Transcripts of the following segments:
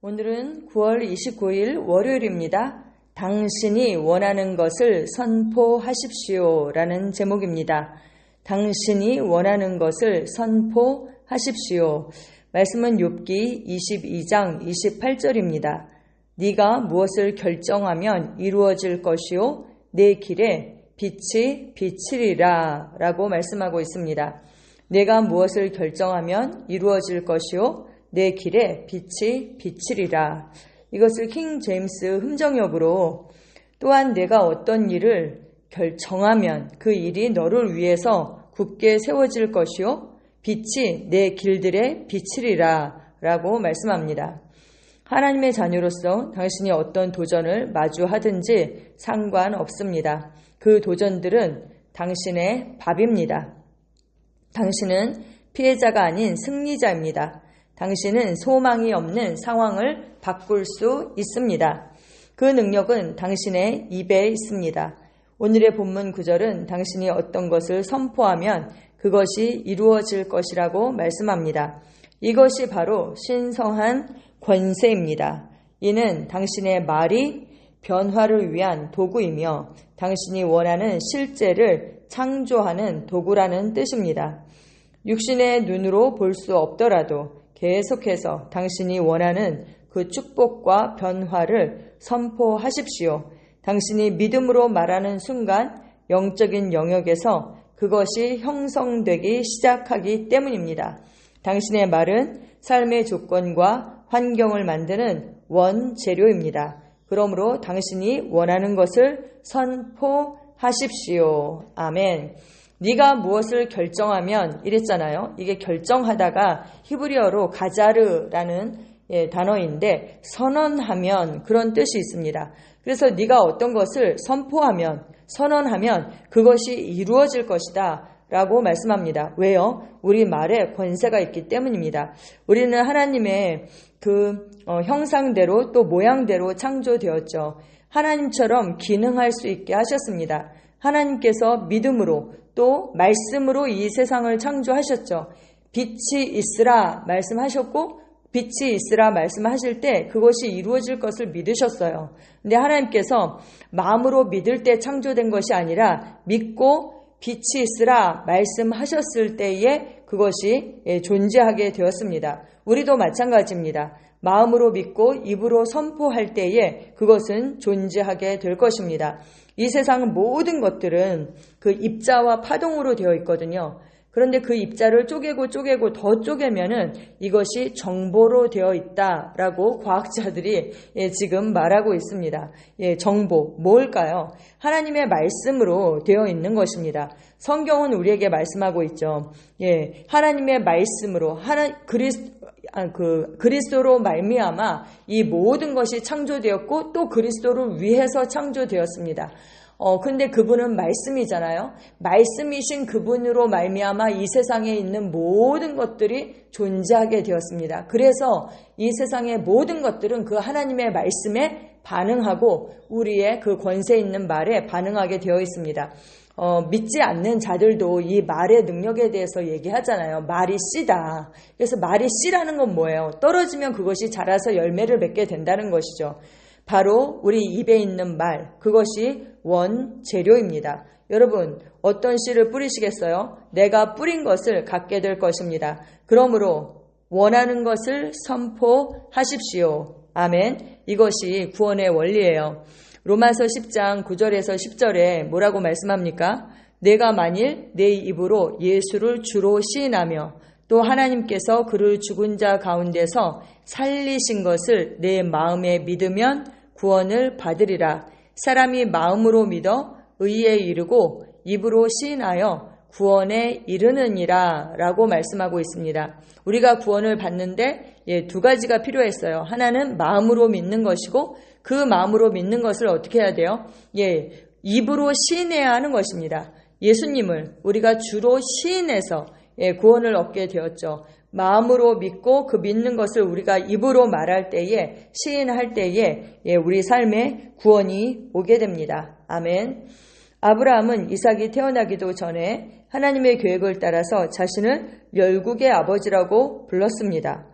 오늘은 9월 29일 월요일입니다. 당신이 원하는 것을 선포하십시오. 라는 제목입니다. 당신이 원하는 것을 선포하십시오. 말씀은 욥기 22장 28절입니다. 네가 무엇을 결정하면 이루어질 것이요 내 길에 빛이 비치리라 라고 말씀하고 있습니다. 내가 무엇을 결정하면 이루어질 것이요 내 길에 빛이 비치리라. 이것을 킹 제임스 흠정역으로 또한 내가 어떤 일을 결정하면 그 일이 너를 위해서 굳게 세워질 것이요 빛이 내 길들에 비치리라 라고 말씀합니다. 하나님의 자녀로서 당신이 어떤 도전을 마주하든지 상관없습니다. 그 도전들은 당신의 밥입니다. 당신은 피해자가 아닌 승리자입니다. 당신은 소망이 없는 상황을 바꿀 수 있습니다. 그 능력은 당신의 입에 있습니다. 오늘의 본문 구절은 당신이 어떤 것을 선포하면 그것이 이루어질 것이라고 말씀합니다. 이것이 바로 신성한 권세입니다. 이는 당신의 말이 변화를 위한 도구이며 당신이 원하는 실제를 창조하는 도구라는 뜻입니다. 육신의 눈으로 볼 수 없더라도 계속해서 당신이 원하는 그 축복과 변화를 선포하십시오. 당신이 믿음으로 말하는 순간 영적인 영역에서 그것이 형성되기 시작하기 때문입니다. 당신의 말은 삶의 조건과 환경을 만드는 원재료입니다. 그러므로 당신이 원하는 것을 선포하십시오. 아멘. 네가 무엇을 결정하면 이랬잖아요. 이게 결정하다가 히브리어로 가자르라는 예, 단어인데 선언하면 그런 뜻이 있습니다. 그래서 네가 어떤 것을 선포하면 선언하면 그것이 이루어질 것이다. 라고 말씀합니다. 왜요? 우리 말에 권세가 있기 때문입니다. 우리는 하나님의 그 어, 형상대로 또 모양대로 창조되었죠. 하나님처럼 기능할 수 있게 하셨습니다. 하나님께서 믿음으로 또 말씀으로 이 세상을 창조하셨죠. 빛이 있으라 말씀하셨고 빛이 있으라 말씀하실 때 그것이 이루어질 것을 믿으셨어요. 근데 하나님께서 마음으로 믿을 때 창조된 것이 아니라 믿고 빛이 있으라 말씀하셨을 때에 그것이 예, 존재하게 되었습니다. 우리도 마찬가지입니다. 마음으로 믿고 입으로 선포할 때에 그것은 존재하게 될 것입니다. 이 세상 모든 것들은 그 입자와 파동으로 되어 있거든요. 그런데 그 입자를 쪼개고 쪼개고 더 쪼개면은 이것이 정보로 되어 있다라고 과학자들이 예, 지금 말하고 있습니다. 예, 정보 뭘까요? 하나님의 말씀으로 되어 있는 것입니다. 성경은 우리에게 말씀하고 있죠. 예, 하나님의 말씀으로 하나 그리스 아, 그 그리스도로 말미암아 이 모든 것이 창조되었고 또 그리스도를 위해서 창조되었습니다. 어 근데 그분은 말씀이잖아요. 말씀이신 그분으로 말미암아 이 세상에 있는 모든 것들이 존재하게 되었습니다. 그래서 이 세상의 모든 것들은 그 하나님의 말씀에 반응하고 우리의 그 권세 있는 말에 반응하게 되어 있습니다. 어, 믿지 않는 자들도 이 말의 능력에 대해서 얘기하잖아요. 말이 씨다. 그래서 말이 씨라는 건 뭐예요? 떨어지면 그것이 자라서 열매를 맺게 된다는 것이죠. 바로 우리 입에 있는 말, 그것이 원재료입니다. 여러분, 어떤 씨를 뿌리시겠어요? 내가 뿌린 것을 갖게 될 것입니다. 그러므로 원하는 것을 선포하십시오. 아멘. 이것이 구원의 원리예요. 로마서 10장 9절에서 10절에 뭐라고 말씀합니까? 내가 만일 내 입으로 예수를 주로 시인하며 또 하나님께서 그를 죽은 자 가운데서 살리신 것을 내 마음에 믿으면 구원을 받으리라. 사람이 마음으로 믿어 의에 이르고 입으로 시인하여 구원에 이르느니라 라고 말씀하고 있습니다. 우리가 구원을 받는데 예, 두 가지가 필요했어요. 하나는 마음으로 믿는 것이고 그 마음으로 믿는 것을 어떻게 해야 돼요? 예, 입으로 시인해야 하는 것입니다. 예수님을 우리가 주로 시인해서 예, 구원을 얻게 되었죠. 마음으로 믿고 그 믿는 것을 우리가 입으로 말할 때에 시인할 때에 예, 우리 삶에 구원이 오게 됩니다. 아멘. 아브라함은 이삭이 태어나기도 전에 하나님의 계획을 따라서 자신을 열국의 아버지라고 불렀습니다.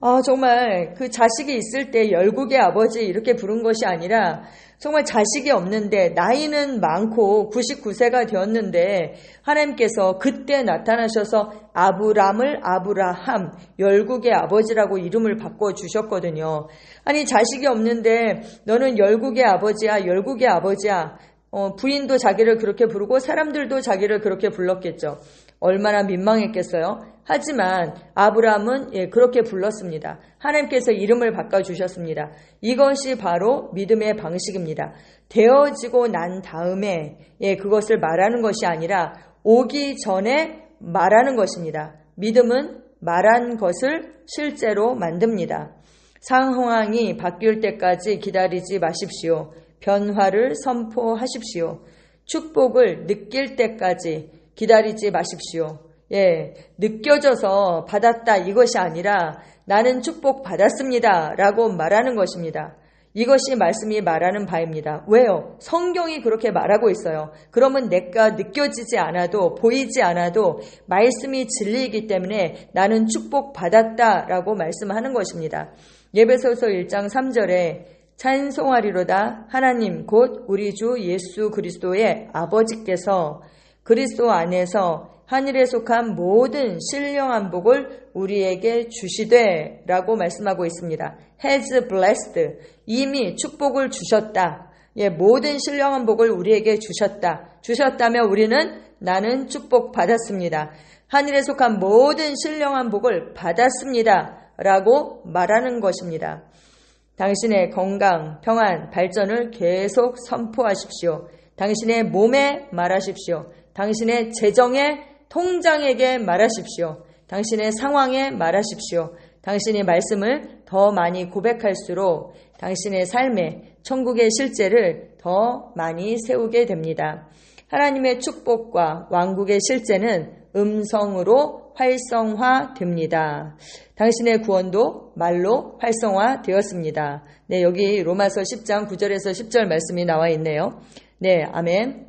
아, 정말 그 자식이 있을 때 열국의 아버지 이렇게 부른 것이 아니라 정말 자식이 없는데 나이는 많고 99세가 되었는데 하나님께서 그때 나타나셔서 아브람을 아브라함 열국의 아버지라고 이름을 바꿔 주셨거든요. 아니 자식이 없는데 너는 열국의 아버지야 열국의 아버지야 어, 부인도 자기를 그렇게 부르고 사람들도 자기를 그렇게 불렀겠죠. 얼마나 민망했겠어요. 하지만 아브라함은 예, 그렇게 불렀습니다. 하나님께서 이름을 바꿔주셨습니다. 이것이 바로 믿음의 방식입니다. 되어지고 난 다음에 예, 그것을 말하는 것이 아니라 오기 전에 말하는 것입니다. 믿음은 말한 것을 실제로 만듭니다. 상황이 바뀔 때까지 기다리지 마십시오. 변화를 선포하십시오. 축복을 느낄 때까지 기다리지 마십시오. 예, 느껴져서 받았다 이것이 아니라 나는 축복 받았습니다. 라고 말하는 것입니다. 이것이 말씀이 말하는 바입니다. 왜요? 성경이 그렇게 말하고 있어요. 그러면 내가 느껴지지 않아도 보이지 않아도 말씀이 진리이기 때문에 나는 축복 받았다라고 말씀하는 것입니다. 예배소서 1장 3절에 찬송하리로다 하나님 곧 우리 주 예수 그리스도의 아버지께서 그리스도 안에서 하늘에 속한 모든 신령한 복을 우리에게 주시되 라고 말씀하고 있습니다. has blessed. 이미 축복을 주셨다. 예, 모든 신령한 복을 우리에게 주셨다. 주셨다면 우리는 나는 축복 받았습니다. 하늘에 속한 모든 신령한 복을 받았습니다. 라고 말하는 것입니다. 당신의 건강, 평안, 발전을 계속 선포하십시오. 당신의 몸에 말하십시오. 당신의 재정에 통장에게 말하십시오. 당신의 상황에 말하십시오. 당신의 말씀을 더 많이 고백할수록 당신의 삶에 천국의 실제를 더 많이 세우게 됩니다. 하나님의 축복과 왕국의 실제는 음성으로 활성화됩니다. 당신의 구원도 말로 활성화되었습니다. 네, 여기 로마서 10장 9절에서 10절 말씀이 나와 있네요. 네, 아멘.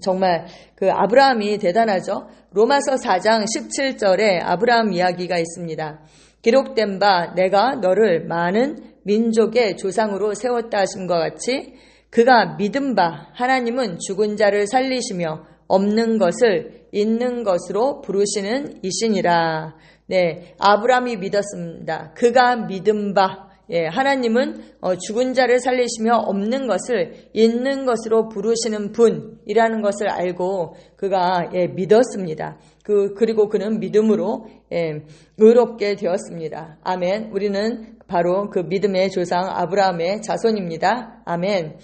정말 그 아브라함이 대단하죠. 로마서 4장 17절에 아브라함 이야기가 있습니다. 기록된 바 내가 너를 많은 민족의 조상으로 세웠다 하심과 같이 그가 믿은 바 하나님은 죽은 자를 살리시며 없는 것을 있는 것으로 부르시는 이신이라. 네, 아브라함이 믿었습니다. 그가 믿은 바 예, 하나님은 어, 죽은 자를 살리시며 없는 것을 있는 것으로 부르시는 분이라는 것을 알고 그가 예, 믿었습니다. 그 그리고 그는 믿음으로 예, 의롭게 되었습니다. 아멘. 우리는 바로 그 믿음의 조상 아브라함의 자손입니다. 아멘.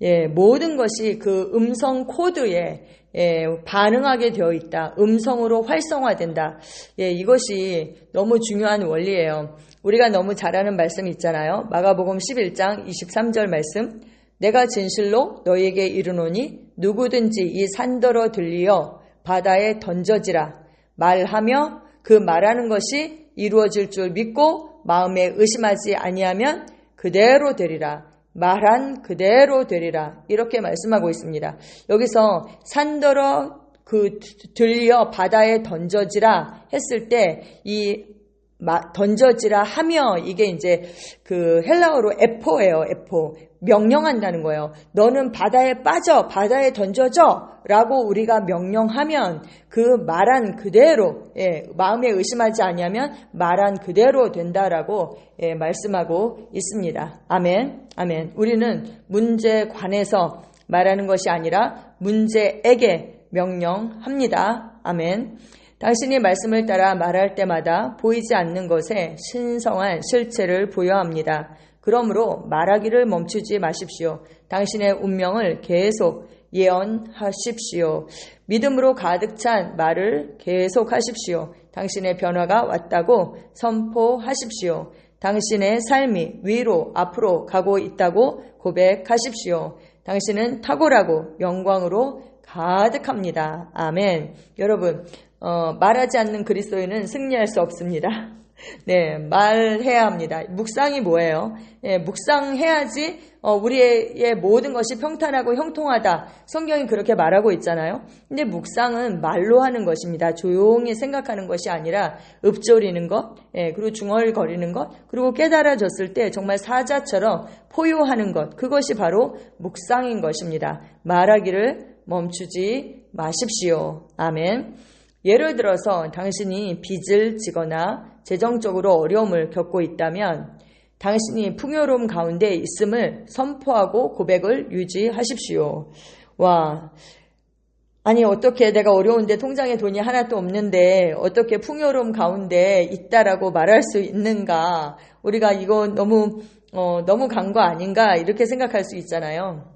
예, 모든 것이 그 음성 코드에 예, 반응하게 되어 있다. 음성으로 활성화된다. 예, 이것이 너무 중요한 원리예요. 우리가 너무 잘하는 말씀이 있잖아요. 마가복음 11장 23절 말씀. 내가 진실로 너에게 이르노니 누구든지 이 산더러 들리어 바다에 던져지라 말하며 그 말하는 것이 이루어질 줄 믿고 마음에 의심하지 아니하면 그대로 되리라. 말한 그대로 되리라. 이렇게 말씀하고 있습니다. 여기서 산더러 그 들려 바다에 던져지라 했을 때 이 던져지라 하며 이게 이제 그 헬라어로 에포예요. 에포. 명령한다는 거예요. 너는 바다에 빠져, 바다에 던져져 라고 우리가 명령하면 그 말한 그대로 예, 마음에 의심하지 아니하면 말한 그대로 된다라고 예, 말씀하고 있습니다. 아멘. 아멘. 우리는 문제에 관해서 말하는 것이 아니라 문제에게 명령합니다. 아멘. 당신이 말씀을 따라 말할 때마다 보이지 않는 것에 신성한 실체를 보여야 합니다. 그러므로 말하기를 멈추지 마십시오. 당신의 운명을 계속 예언하십시오. 믿음으로 가득 찬 말을 계속 하십시오. 당신의 변화가 왔다고 선포하십시오. 당신의 삶이 위로 앞으로 가고 있다고 고백하십시오. 당신은 탁월하고 영광으로 가득합니다. 아멘. 여러분, 어, 말하지 않는 그리스도인은 승리할 수 없습니다. 네, 말해야 합니다. 묵상이 뭐예요? 예, 묵상해야지 어, 우리의 모든 것이 평탄하고 형통하다. 성경이 그렇게 말하고 있잖아요. 근데 묵상은 말로 하는 것입니다. 조용히 생각하는 것이 아니라 읊조리는 것, 예, 그리고 중얼거리는 것, 그리고 깨달아졌을 때 정말 사자처럼 포효하는 것. 그것이 바로 묵상인 것입니다. 말하기를 멈추지 마십시오. 아멘. 예를 들어서 당신이 빚을 지거나 재정적으로 어려움을 겪고 있다면 당신이 풍요로움 가운데 있음을 선포하고 고백을 유지하십시오. 와, 아니 어떻게 내가 어려운데 통장에 돈이 하나도 없는데 어떻게 풍요로움 가운데 있다라고 말할 수 있는가? 우리가 이거 너무 어, 너무 간 거 아닌가 이렇게 생각할 수 있잖아요.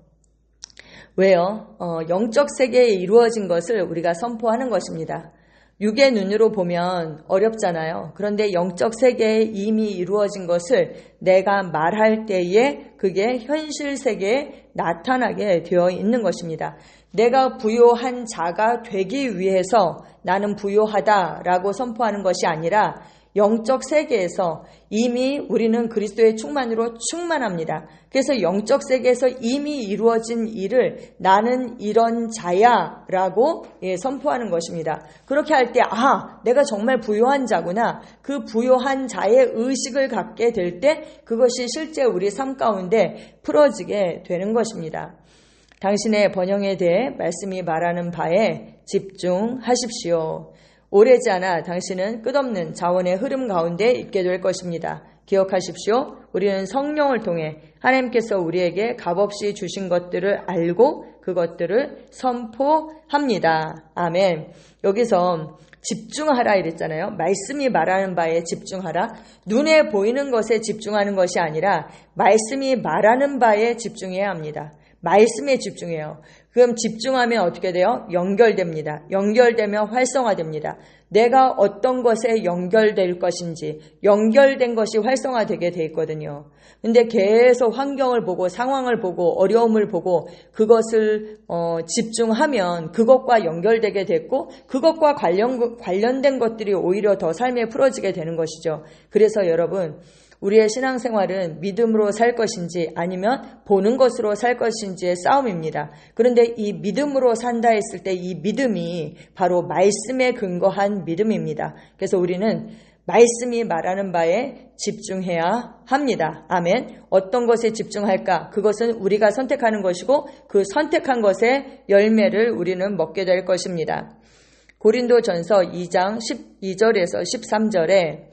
왜요? 어, 영적 세계에 이루어진 것을 우리가 선포하는 것입니다. 육의 눈으로 보면 어렵잖아요. 그런데 영적 세계에 이미 이루어진 것을 내가 말할 때에 그게 현실 세계에 나타나게 되어 있는 것입니다. 내가 부요한 자가 되기 위해서 나는 부요하다라고 선포하는 것이 아니라 영적 세계에서 이미 우리는 그리스도의 충만으로 충만합니다. 그래서 영적 세계에서 이미 이루어진 일을 나는 이런 자야 라고 예, 선포하는 것입니다. 그렇게 할 때, 아, 내가 정말 부요한 자구나. 그 부요한 자의 의식을 갖게 될 때 그것이 실제 우리 삶 가운데 풀어지게 되는 것입니다. 당신의 번영에 대해 말씀이 말하는 바에 집중하십시오. 오래지 않아 당신은 끝없는 자원의 흐름 가운데 있게 될 것입니다. 기억하십시오. 우리는 성령을 통해 하나님께서 우리에게 값없이 주신 것들을 알고 그것들을 선포합니다. 아멘. 여기서 집중하라 이랬잖아요. 말씀이 말하는 바에 집중하라. 눈에 보이는 것에 집중하는 것이 아니라 말씀이 말하는 바에 집중해야 합니다. 말씀에 집중해요. 그럼 집중하면 어떻게 돼요? 연결됩니다. 연결되면 활성화됩니다. 내가 어떤 것에 연결될 것인지 연결된 것이 활성화되게 돼 있거든요. 근데 계속 환경을 보고 상황을 보고 어려움을 보고 그것을 어, 집중하면 그것과 연결되게 됐고 그것과 관련 관련된 것들이 오히려 더 삶에 풀어지게 되는 것이죠. 그래서 여러분 우리의 신앙생활은 믿음으로 살 것인지 아니면 보는 것으로 살 것인지의 싸움입니다. 그런데 이 믿음으로 산다 했을 때 이 믿음이 바로 말씀에 근거한 믿음입니다. 그래서 우리는 말씀이 말하는 바에 집중해야 합니다. 아멘. 어떤 것에 집중할까? 그것은 우리가 선택하는 것이고 그 선택한 것의 열매를 우리는 먹게 될 것입니다. 고린도 전서 2장 12절에서 13절에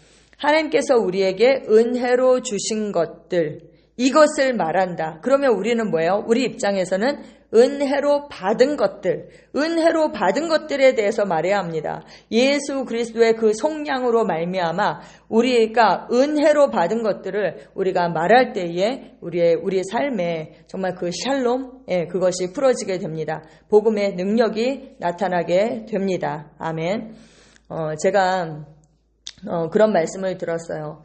하나님께서 우리에게 은혜로 주신 것들, 이것을 말한다. 그러면 우리는 뭐예요? 우리 입장에서는 은혜로 받은 것들, 은혜로 받은 것들에 대해서 말해야 합니다. 예수 그리스도의 그 속량으로 말미암아 우리가 은혜로 받은 것들을 우리가 말할 때에 우리의 우리의 삶에 정말 그 샬롬, 예, 그것이 풀어지게 됩니다. 복음의 능력이 나타나게 됩니다. 아멘. 어, 제가 어, 그런 말씀을 들었어요.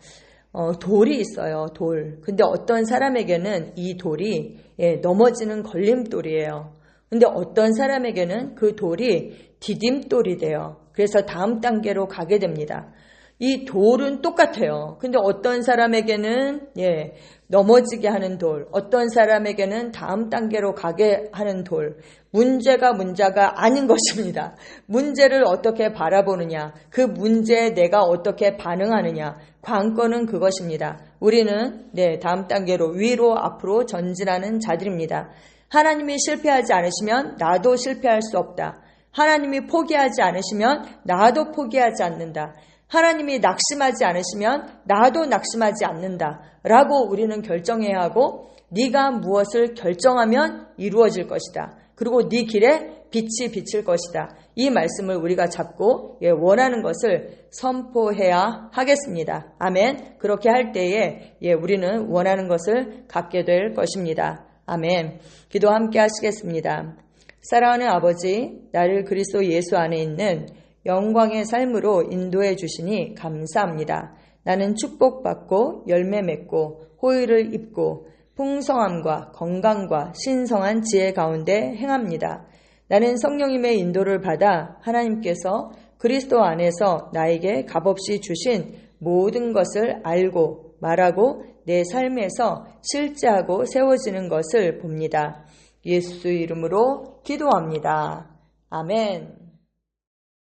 어, 돌이 있어요, 돌. 근데 어떤 사람에게는 이 돌이 예, 넘어지는 걸림돌이에요. 근데 어떤 사람에게는 그 돌이 디딤돌이 돼요. 그래서 다음 단계로 가게 됩니다. 이 돌은 똑같아요. 근데 어떤 사람에게는 예, 넘어지게 하는 돌, 어떤 사람에게는 다음 단계로 가게 하는 돌. 문제가 문제가 아닌 것입니다. 문제를 어떻게 바라보느냐, 그 문제에 내가 어떻게 반응하느냐, 관건은 그것입니다. 우리는 네, 다음 단계로 위로 앞으로 전진하는 자들입니다. 하나님이 실패하지 않으시면 나도 실패할 수 없다. 하나님이 포기하지 않으시면 나도 포기하지 않는다. 하나님이 낙심하지 않으시면 나도 낙심하지 않는다. 라고 우리는 결정해야 하고 네가 무엇을 결정하면 이루어질 것이다. 그리고 네 길에 빛이 비칠 것이다. 이 말씀을 우리가 잡고 예, 원하는 것을 선포해야 하겠습니다. 아멘. 그렇게 할 때에 예, 우리는 원하는 것을 갖게 될 것입니다. 아멘. 기도 함께 하시겠습니다. 사랑하는 아버지, 나를 그리스도 예수 안에 있는 영광의 삶으로 인도해 주시니 감사합니다. 나는 축복받고 열매 맺고 호의를 입고 풍성함과 건강과 신성한 지혜 가운데 행합니다. 나는 성령님의 인도를 받아 하나님께서 그리스도 안에서 나에게 값없이 주신 모든 것을 알고 말하고 내 삶에서 실제하고 세워지는 것을 봅니다. 예수 이름으로 기도합니다. 아멘.